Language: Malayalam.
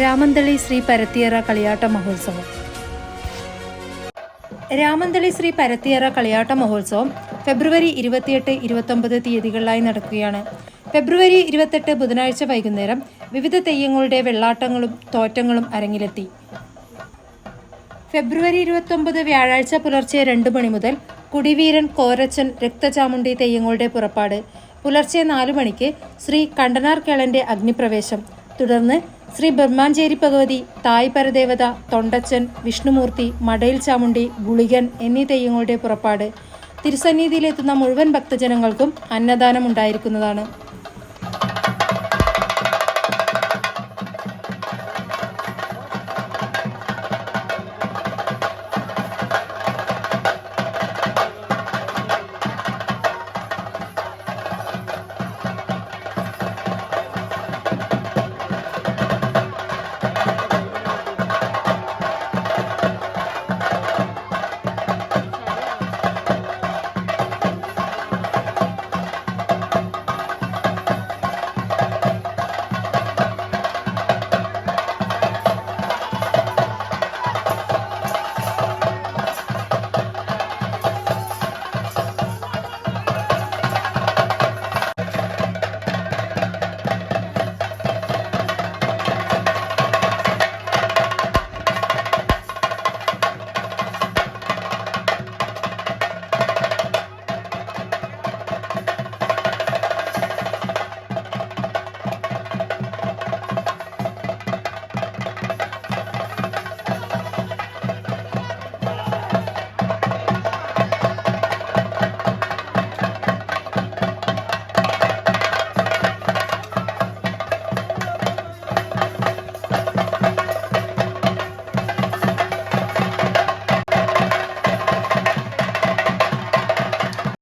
രാമന്തളി ശ്രീ പരത്തിയറ കളിയാട്ട മഹോത്സവം. രാമന്തളി ശ്രീ പരത്തിയറ കളിയാട്ട മഹോത്സവം ഫെബ്രുവരി ഇരുപത്തിയെട്ട് ഇരുപത്തൊമ്പത് തീയതികളിലായി നടക്കുകയാണ്. ഫെബ്രുവരി ഇരുപത്തെട്ട് ബുധനാഴ്ച വൈകുന്നേരം വിവിധ തെയ്യങ്ങളുടെ വെള്ളാട്ടങ്ങളും തോറ്റങ്ങളും അരങ്ങിലെത്തി. ഫെബ്രുവരി ഇരുപത്തൊമ്പത് വ്യാഴാഴ്ച പുലർച്ചെ രണ്ട് മണി മുതൽ കുടിവീരൻ കോരച്ചൻ രക്തചാമുണ്ടി തെയ്യങ്ങളുടെ പുറപ്പാട്. പുലർച്ചെ നാലു മണിക്ക് ശ്രീ കണ്ടനാർ കേളന്റെ അഗ്നിപ്രവേശം. തുടർന്ന് ശ്രീ ബ്രഹ്മാഞ്ചേരി ഭഗവതി തായ് പരദേവത തൊണ്ടച്ചൻ വിഷ്ണുമൂർത്തി മടയിൽ ചാമുണ്ടി ഗുളികൻ എന്നീ തെയ്യങ്ങളുടെ പുറപ്പാട് തിരുസന്നിധിയിലെത്തുന്ന മുഴുവൻ ഭക്തജനങ്ങൾക്കും അന്നദാനം ഉണ്ടായിരിക്കുന്നതാണ്